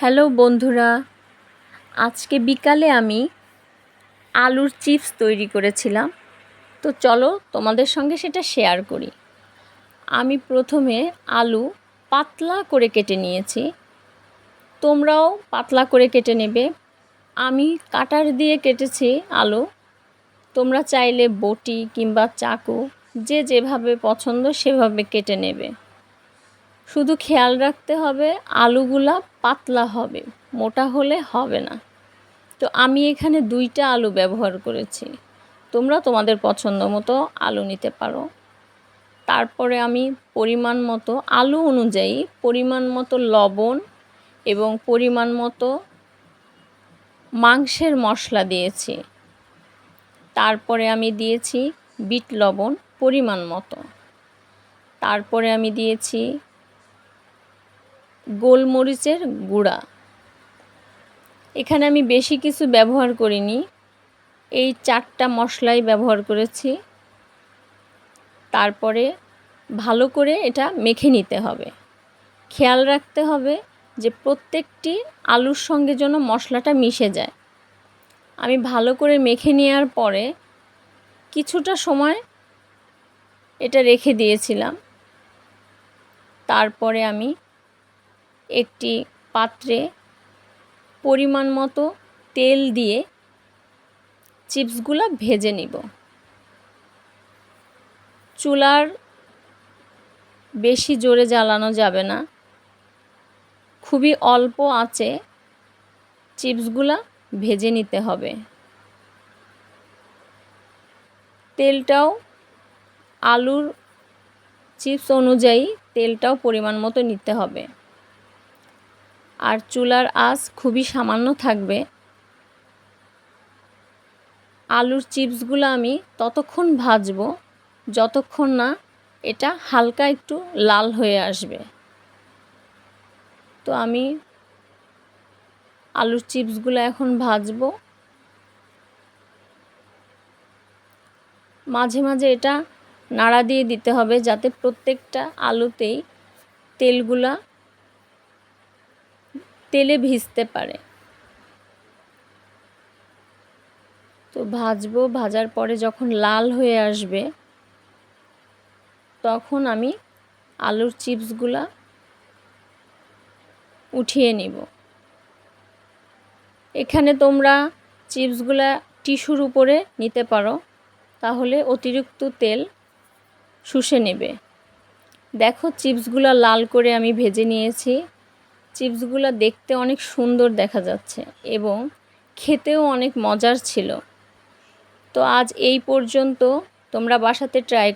Hello বন্ধুরা, আজকে বিকালে আমি আলুর চিপস তৈরি করেছিলাম। তো চলো তোমাদের সঙ্গে সেটা শেয়ার করি। আমি প্রথমে আলু পাতলা করে কেটে নিয়েছি। তোমরাও পাতলা করে কেটে নেবে। আমি কাটার দিয়ে কেটেছি আলু। তোমরা চাইলে বটি কিংবা চাকু যে যেভাবে পছন্দ সেভাবে কেটে নেবে। শুধু খেয়াল রাখতে হবে আলুগুলা পাতলা হবে, মোটা হলে হবে না। তো আমি এখানে দুইটা আলু ব্যবহার করেছি। তোমরা তোমাদের পছন্দ মতো আলু নিতে পারো। তারপরে আমি পরিমাণ মতো, আলু অনুযায়ী পরিমাণ মতো লবণ এবং পরিমাণ মতো মাংসের মশলা দিয়েছি। তারপরে আমি দিয়েছি বিট লবণ পরিমাণ মতো। তারপরে আমি দিয়েছি গোলমরিচের গুঁড়া। এখানে আমি বেশি কিছু ব্যবহার করিনি। এই চারটা মশলাই ব্যবহার করেছি। তারপরে ভালো করে এটা মেখে নিতে হবে। খেয়াল রাখতে হবে যে প্রত্যেকটি আলুর সঙ্গে যেন মশলাটা মিশে যায়। আমি ভালো করে মেখে নেওয়ার পরে কিছুটা সময় এটা রেখে দিয়েছিলাম। তারপরে আমি একটি পাত্রে পরিমাণ মতো তেল দিয়ে চিপসগুলো ভেজে নিব। চুলার বেশি জোরে জ্বালানো যাবে না। খুবই অল্প আঁচে চিপসগুলো ভেজে নিতে হবে। তেলটাও আলুর চিপস অনুযায়ী তেলটাও পরিমাণ মতো নিতে হবে। আর চুলার আঁচ খুবই সামান্য থাকবে। আলুর চিপসগুলো আমি ততক্ষণ ভাজবো, যতক্ষণ না এটা হালকা একটু লাল হয়ে আসবে। তো আমি আলুর চিপসগুলো এখন ভাজবো। মাঝে মাঝে এটা নাড়া দিয়ে দিতে হবে যাতে প্রত্যেকটা আলুতেই তেলগুলা তেলে ভিজতে পারে। তো ভাজবো, ভাজার পরে যখন লাল হয়ে আসবে, তখন আমি আলুর চিপসগুলা উঠিয়ে নিব। এখানে তোমরা চিপসগুলা টিস্যুর উপরে নিতে পারো, তাহলে অতিরিক্ত তেল শুষে নেবে। দেখো, চিপসগুলো লাল করে আমি ভেজে নিয়েছি। চিপসগুলো দেখতে অনেক সুন্দর দেখা যাচ্ছে এবং খেতেও অনেক মজার ছিল। তো আজ এই পর্যন্ত তোমরা বাসাতে ট্রাই